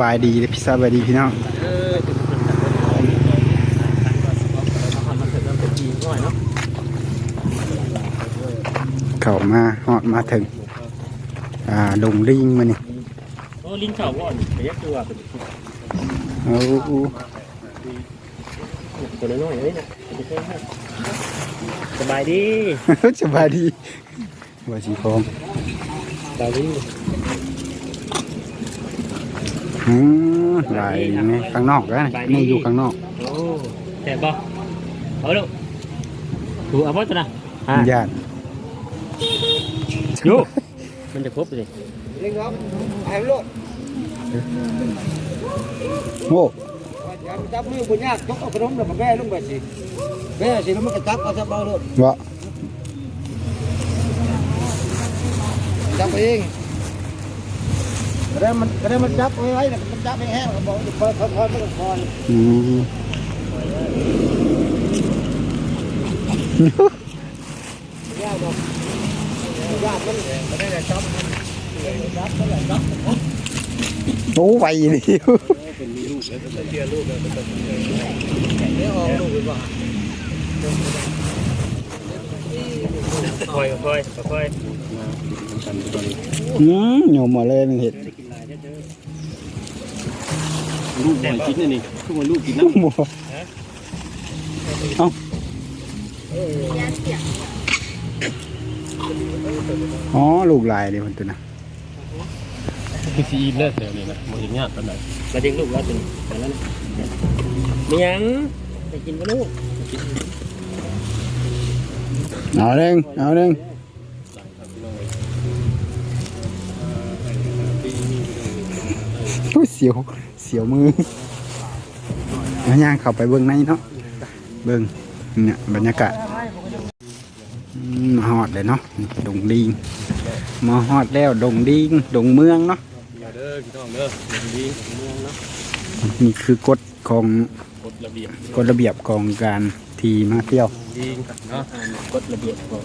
บายดีพี่สบายดีพี่น้องเออมันถึงมันเป็นจีนหน่อยเนาะเข้ามาฮอดมาถึง อ่าดงลิงมานี่โอ้ลิ้นเข่าก่อนไปยักตัวเป็นเอาตัวน้อยๆเลยนะสบายดีสบายดีว่าสีฟองสบายดี อืมหลายนี่ข้างนอกแล้วนี่อยู่ข้างนอกโอ้แซ่บป่ะเอาลูกถูเอาป่ะตัวน่ะอะญาติยูมันจะครบเลยเล่นครับไอ้โลดโอ้อย่าไปจับมือบุญยากยกเอาขนมแล้วมาแม่ลงไปสิแม่สิแล้วมันก็จับเอาจับเอาโลดวะจับเอง ก็ได้มันก็ได้มันจับไว้ไว้แล้วมันจับไม่แห้งก็บอกจะเปิดค่อยๆมันก็คอยอืมยากดอกยากมันก็ได้แต่จับจับก็ได้จับโอ้ไวดิเดี๋ยวออกลูกไปว่า ค่อยค่อยค่อยอืมโยมมาเลยนึงเห็ดลูกหน่อยกินนี่นี่ทุกคนลูกกินน้หมัวเอาอ๋อลูกลายดิมันตัวน่ะคือซีเลิศเดี๋ยวนี้นะโมเห็นยากปานใดำมาเด็กลูกแล้วเป็นแต่แล้วนะมียังไปกินกับลูก เอาหนึ่งเอาหนึ่งโอ้ยเสียวเสียวมือเอาย่างเข้าไปเบิ่งในเนาะเบิ่งเนี่ยบรรยากาศอืมมาฮอดเลยเนาะนี่ดงดิงมาฮอดแล้วดงดิงดงเมืองเนาะมาเด้อพี่น้องเด้อดีเมืองเนาะนี่คือกฎของกฎระเบียบกฎระเบียบของการ ที่มาเที่ยวดีเนาะกฎระเบียบก่อน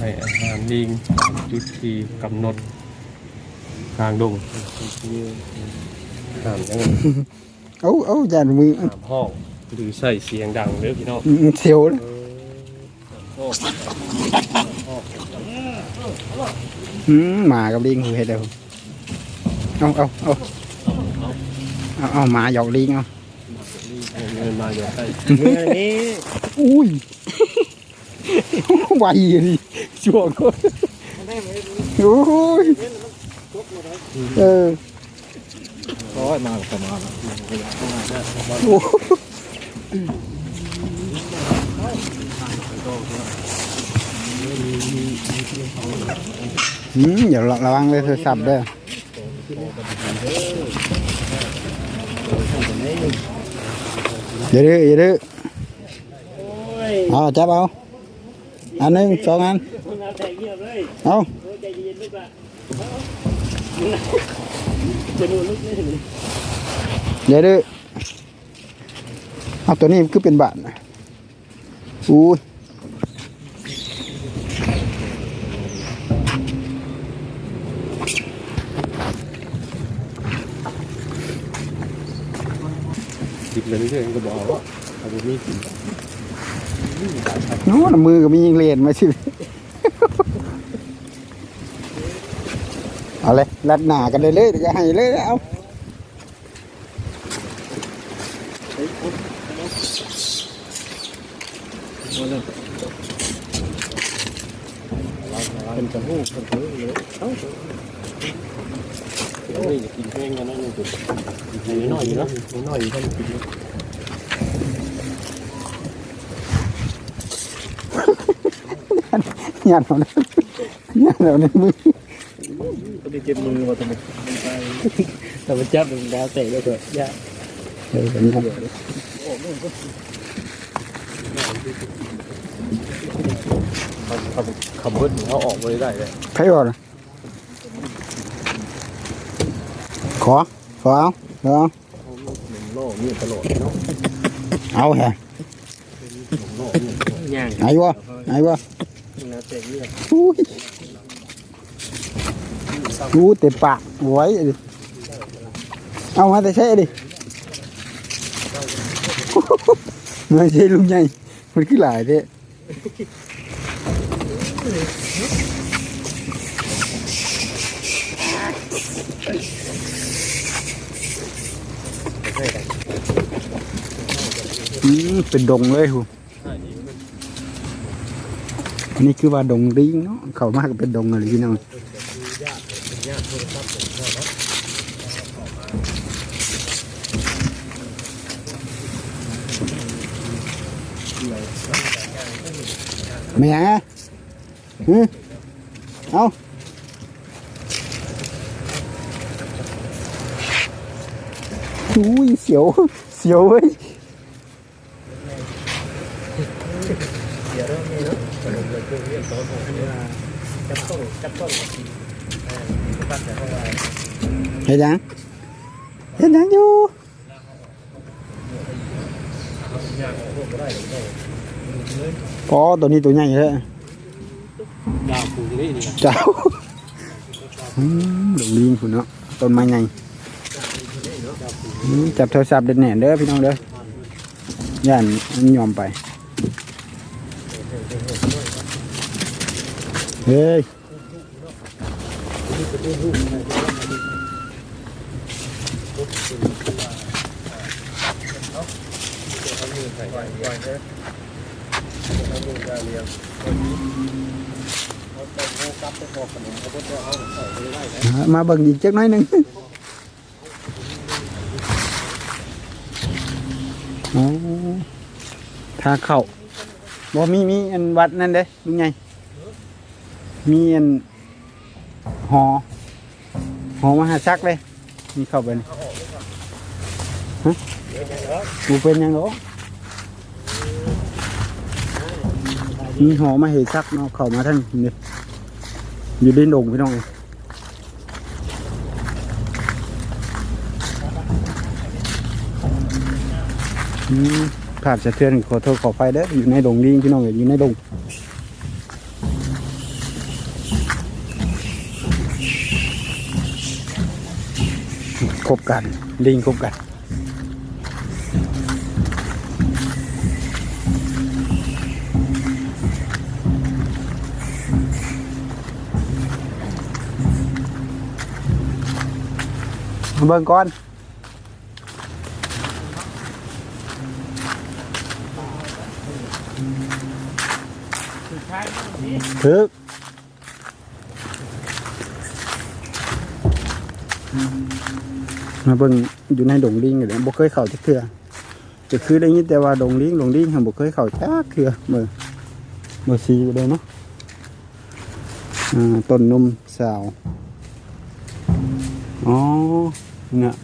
ให้อาหารลิงตามจุดที่กำหนดกลางดงห้ามยังไงเอาเอาจานมือห้ามห้องหรือใส่เสียงดังเด้อพี่น้องอืมเสียวเลยห้องอืมหมากับลิงหูเห็ดเดียวเอาเอาเอาเอาเอาหมาหยอกลิงเอาเงิน มาอยู่ใต้เมื่อนี้อุ้ยไวดิช่วก็โอ้ยเออร้อยมาประมาณโอ้อืมอย่าระวังเลยโทรศัพท์ด้อ อย่าดื้ออย่าดื้อโอ้ยเอาจับเอา อันหนึ่งสองอันมึงเอาใจเงียบเลยเอาโอ้ยใจเย็นๆลูกอะจะดูลูกไม่ถึงอย่าดื้อเอาตัวนี้คือเป็นบาทนะอู้ ยดิบเลยนี่เองก็บอกว่าเอาไปมีกินโน้นมือก็มียิงเลนมาสิเอาเลยรัดหนากันเลยเลยเดี๋ยวก็ให้เลยเอาเป็นกระหู้กระหู้เลย เอ้าเฮ้ยกินเพลงกันนั่นนี่จุดน้อยอยู่นะน้อยอยู่ท่านกินยันเอาเลยยันเอาในมือก็ได้เจ็บมือมาตรงนี้แต่มันจับมันดาวเตะได้ด้วยยาเออเป็นยังขับขับรถเขาออกไปได้เลยใครก่อน ขอ ขอเอาขอเอาโล่มีตลอดเนาะเอาแฮะโล่มีย่างไหนวะไหนวะดาวเตะเงียบอุ้ยอู้เต็มปากไว้ดิเอามาแต่ใช่ดิไม่ใช่ลุงใหญ่มันคือหลายเด้ อืมเป็นดงเลยหูอันนี้คือว่าดงดิ้งเนาะเขามากเป็นดงอะไรพี่น้องไม่ยังอะเอา อุ้ยเสียว เสียวเว้ยเห็นยังเห็นยังอยู่พอตัวนี้ตัวใหญ่เลยดาวปูนี่นี่เจ้าอืมดงลิงคุณเนาะต้นไม้ใหญ่อืม จับโทรศัพท์เด็ดแหน่เด้อพี่น้องเด้อย่านมันยอมไป เฮ้ยมาเบิ่งอีกจักหน้อยหนึ่งโอ้ ทางเข้าบ่มีมีอันวัดนั่นเด้ลุงไง มีอันหอหอมหาชักเลย มีเข้าไปนี่ฮะบูเป็นยังหรอมีหอมาเหชักเนาะเข้ามาทั้งนี่อยู่ดินดงพี่น้องเอ้ยอืม ภาพสะเทือนขอโทษขอไฟเด้ออยู่ในดงลิงพี่น้องเอ้ยอยู่ในดงคบกันลิงคบกันมาเบิ่งก่อน ถึกมาเบิ่งอยู่ในดงลิงเลยบ่เคยเข้าจักเทื่อจะคือได้ยินแต่ว่าดงลิงดงลิงหั้นบ่เคยเข้าจักเทื่อมือมือสีอยู่เลยเนาะอ่าต้นนมสาวอ๋อเนี่ย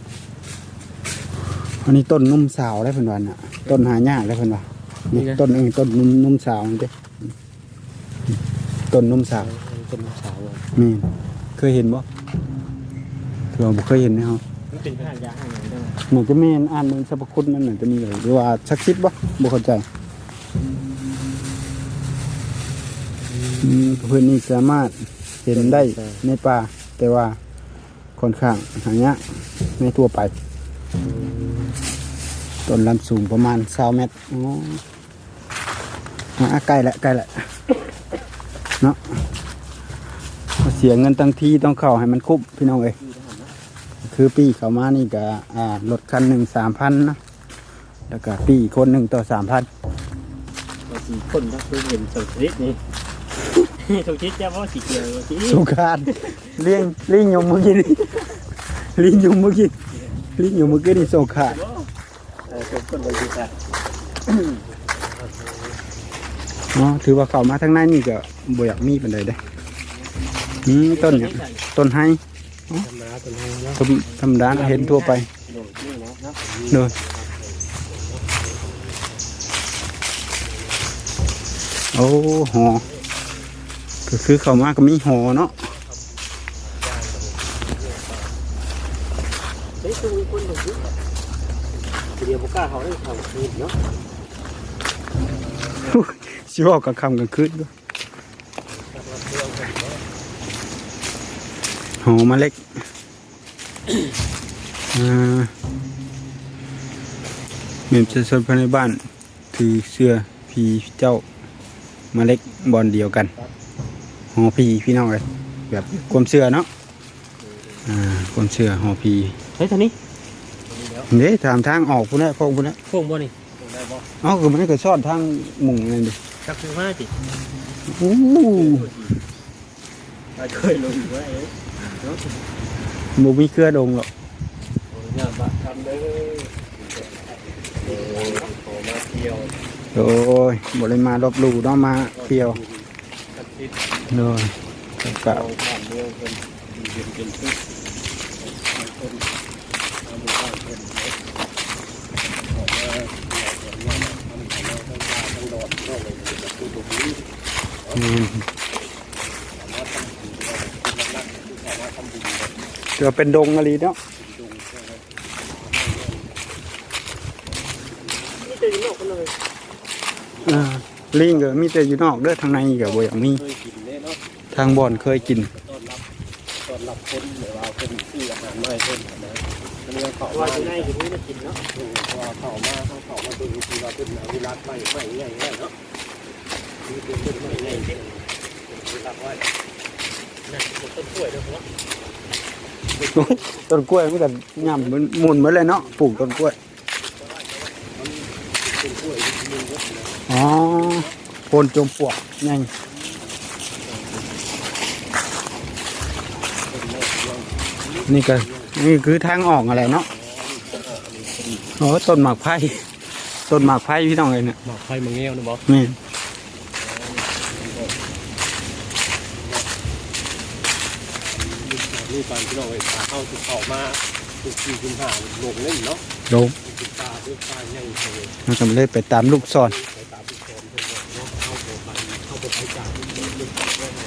อันนี้ต้นนมสาวได้เพิ่นว่าน่ะ ต้นหายากได้เพิ่นว่านี่ต้นเองต้นนมนมสาวนี่เด้ ต้นนมสาวเป็นสาวอะแม่นเคยเห็นบ่ถือว่าบ่เคยเห็นนะครับมันเป็นห้างยาห้างไหนได้หนูจะแม่นอ่านเมืองสรรพคุณมันหนูจะมีเลยหรือว่าสักชิดบ่บ่เข้าใจอืมเพื่อนนี่สามารถเห็นได้ในป่าแต่ว่าค่อนข้างหายากในทั่วไปต้นลำสูงประมาณ20เมตรอ๋ออะใกล้ละใกล้ละ เนาะเสียเงินตั้งที่ต้องเข้าให้มันคุ้มพี่น้องเอ้ยคือปีเขามานี่ก็อ่ารถคันหนึ่งสามพันนะแล้วก็ปีคนหนึ่งต่อสามพันเราสี่คนก็คือเห็นสองชนิดนี่สองชนิดจะว่าสีเขียวสีสุการเลี้ยงเลี้ยงยมเมื่อกี้นี่เลี้ยงยมเมื่อกี้เลี้ยงยมเมื่อกี้นี่โซขาดเออสองคนเลยดีค่ะ เนาะถือว่าเข้ามาทางนั้นนี่ก็บ่อยากมีปันใดเด้อืมต้นเนี่ยต้นไฮธรรมดาธรรมดาเห็นทั่วไปเนาะโอ้หอก็คือเข้ามาก็มีหอเนาะเฮ้ยตัวมีคนหนึ่งเดียวบุก้าเขาได้เขาคืนเนาะ ชิบอกกับคำกลางคืนด้วยหอมาเล็กอ่าเมียนประชาชนภายในบ้าน ถือเสื้อพีเจ้ามาเล็กบอลเดียวกันหอพีพี่น้องเลยแบบความเชื่อเนาะอ่าความเชื่อหอพีเฮ้ยท่านี้เด้ถามทางออกพุ่นแหละพวกพุ่นแหละโค้งบ่นี่เอ้าก็มันก็ชอดทางหมุงนั่นดิ จักคือมาติอู้เคยลงไว้บ่มีเครือดงหรอกงานบะทำเด้อโอ้ขอมาเที่ยวโอ้ยบ่ได้มาลบหลู่เนาะมาเที่ยวอาทิตย์เลยก็เราผ่านเมืองเพิ่นเย็นเป็นทุกข์เพิ่นเอาหมู่บ้านเพิ่นเนาะออกมาอยากเห็นงานทำของเราทั้งตาทั้งดอดทั้งอะไรเป็นแบบตัวตรงนี้ อืมสามารถทำบุญได้เป็นหลักๆคือสามารถทำบุญได้ก็เป็นดงอะไรเนาะดงใช่ไหมนี่จะอยู่นอกกันเลยอ่าลิงก็มีแต่อยู่นอกเด้อทางในก็บ่อยากมีเคยกินเนี่ยเนาะทางบ่อนเคยกินต้อนรับต้อนรับคนหรือว่าคนที่อาหารไม่เพิ่นนะอันนี้เขาว่าจะได้ถึงนี่มากินเนาะเพราะว่าเขามาเขาเขามาดูที่ว่าเป็นอนุรักษ์ไม่ไม่ง่ายง่ายเนาะ นี่เป็นต้นไม้ง่ายจริงอนุรักษ์ไว้นั่นต้นกล้วยด้วยเนาะต้นกล้วยมันก็ย่ำมันหมุนเหมือนเลยเนาะปลูกต้นกล้วยเป็นกล้วยที่มีเยอะนะอ๋อโคนจมปลวกไงเป็นโลกเรื่องนี่ก็นี่คือทางออกอะไรเนาะอ๋อต้นหมากไผ่ต้นหมากไผ่พี่น้องเลยเนี่ยหมอกไฟมังเงี้ยวนะบอสนี่ นี่ตอนที่เราไปพาเข้าสุดเข้ามาสุดที่คุณหาลงเล่นเนาะลงสุดตาด้วยตาใหญ่เลยมันก็เลยไปตามลูกศร ไปตามที่โซนเพื่อนเนาะเข้าโบไปเข้าโบไปจากที่โซนลึกได้ไง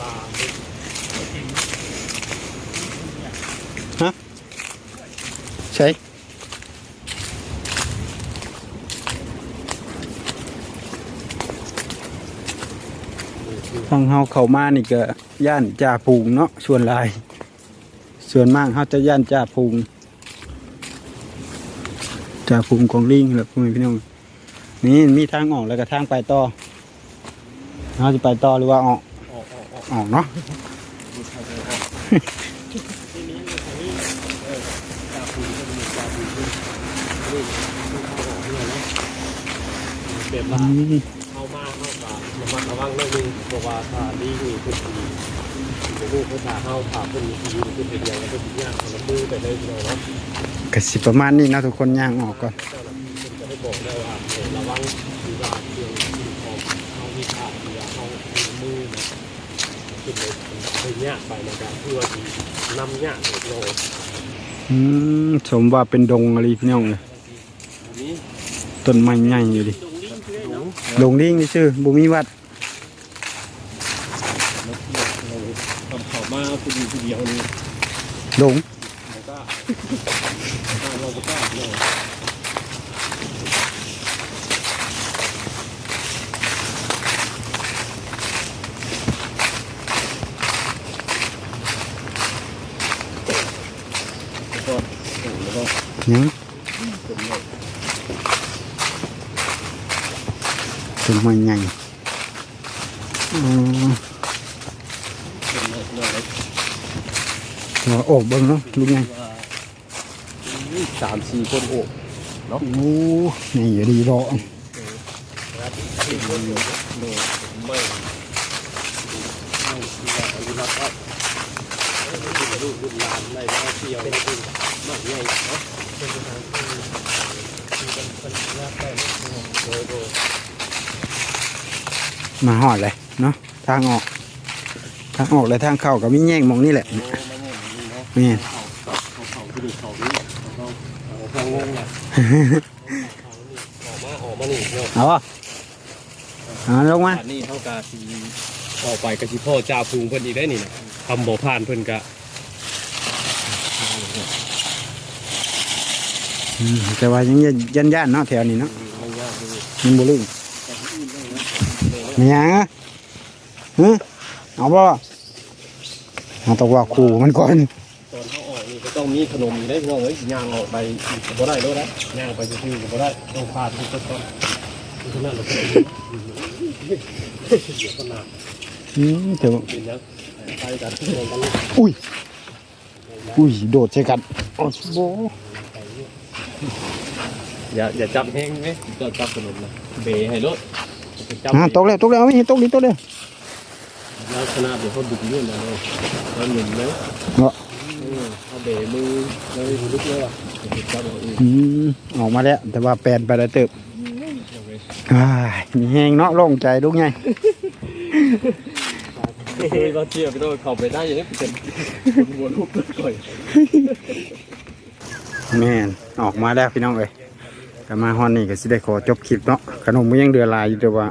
ตาเป็น ใช่ ทางเฮาเข้ามานี่ก็ย่านจ่าพุงเนาะส่วนลาย ส่วนมากเฮาจะย่านจ่าพุงจ่าพุงของลิงและพ่อแม่พี่น้องนี่มีทางออกแล้วก็ทางไปต่อเฮาจะไปต่อหรือว่าออกออกเนาะดูทางไปออกที่นี้ทางนี้เออตาปูก็เป็นตาปูขึ้นนี่ดูทางออกเนี่ยเนาะเปรียบว่า วังเรื่องนึงเพราะว่าถ้าดีนี่คือดีผมรู้ภาษาเข้าถามคนมีดีคือเป็นอย่างเป็นอย่างของมือไปเลยพี่น้องเนาะก็สิประมาณนี้เนาะทุกคนย่างออกก่อนเจ้าหน้าที่คนจะได้บอกได้ว่าเออระวังดีว่าเรื่องสิ่งของเข้ามีค่าดีว่าเข้ามีมือนะขึ้นเลยเป็นยากไปนะครับเพื่อที่นำยากเลยพี่น้องอืมสมว่าเป็นดงอะไรพี่น้องเลยอันนี้ต้นไม้ใหญ่อยู่ดิตรงนี้คือเนาะดงลิ่งนี่ชื่อบุมีวัด แล้วเราทำข่าวมาผู้ดีผู้เดียวนี่ ลง เราก็เราก็กล้าเนาะ แล้วก็โอ้แล้วก็ ยัง เป็นเลย ต้นไม้ใหญ่อ๋อ เป็นเลยเลย หัวโอบเบิ้งเนาะลุงไงว่าสามสี่คนโอบโอ้ใหญ่อยู่ดีรอครับสี่คนโอบโนไม่ไม่ที่ว่าอายุรักครับลูกลูกหลานอะไรมาเที่ยวเป็นมากใหญ่เนาะเป็นทางที่ที่เป็นเป็นรักได้โดยโดยมาหอดเลยเนาะทางออก ทางออกและทางเข้าก็มีแย่งหมองนี่แหละโอ้ไม่แน่นี่เนาะนี่เขาเขาเขาที่นี่เขานี่เขาเขางงแหละออกมาออกมานี่เนาะเอาอะเอาลงมา อันนี้เท่ากับสีออกไปกับสิพ่อจ่าพุงเพิ่นอีกได้นี่นะทำบ่ผ่านเพิ่นกะอืมแต่ว่ายังยันย่านๆเนาะแถวนี้เนาะไม่ยากเลยมันบุลึงไม่ยังอะฮะเอาบ่เราต้องว่าคู่มันก่อนตอนเขาออกนี่ก็ ต้องมีขนมอยู่ได้พี่น้องเอ้ยย่างออกไปอีกก็บ่ได้แล้วนะย่างไปซื่อๆก็บ่ได้ต้องพาทุกคนก่อนฉะนั้นเราก็ต้องเดี๋ยวก็หนักอืมเดี๋ยวเป็นยังไปกันลงกันอุ้ยอุ้ยโดดใช่กันโอ้โหอย่าอย่าจับแห้งไหมจะจับขนมนะเบให้รถจับอ่าตกแล้วตกแล้วไม่เห็นตกดิตกแล้วลักษณะเดี๋ยวเขาดึงเรื่องนะเลยแล้วหนึ่งเลยเนาะ เขาเบมือเลยลุกเลยว่ะจับเอาอีกอืมออกมาแล้ว แต่ว่าแปลนไปแล้วเติบอ้ายมีแหงเนาะโล่งใจลูกไงเคยเราเทียบไปด้วยเข้าไปได้อย่างนี้เป็นหัวลุกเลยก่อยแม่นออกมาแล้วพี่น้องเอ้ยแต่มาฮอนนี่ก็สิได้ขอจบคลิปเนาะขนมมันยังเดือดลายอยู่แต่ว่า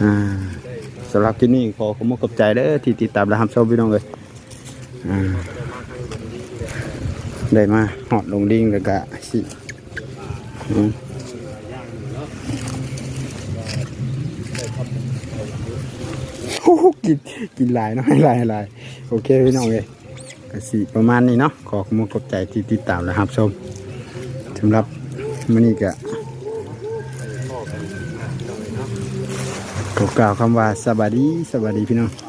อ่าสำหรับที่นี่ขอขอบคุณขอบใจเด้อที่ติดตามและรับชมพี่น้องเลยอ่า ได้มาหอดลงดิ้งแล้วก็สิโอ้โหกินกินหลายเนาะให้หลายหลายโอเคพี่น้องเลยก็สิประมาณนี้เนาะขอขอบคุณขอบใจที่ติดตามและรับชมสำหรับมื้อนี้ก็ขอกล่าวคำว่าสวัสดีสวัสดีพี่น้อง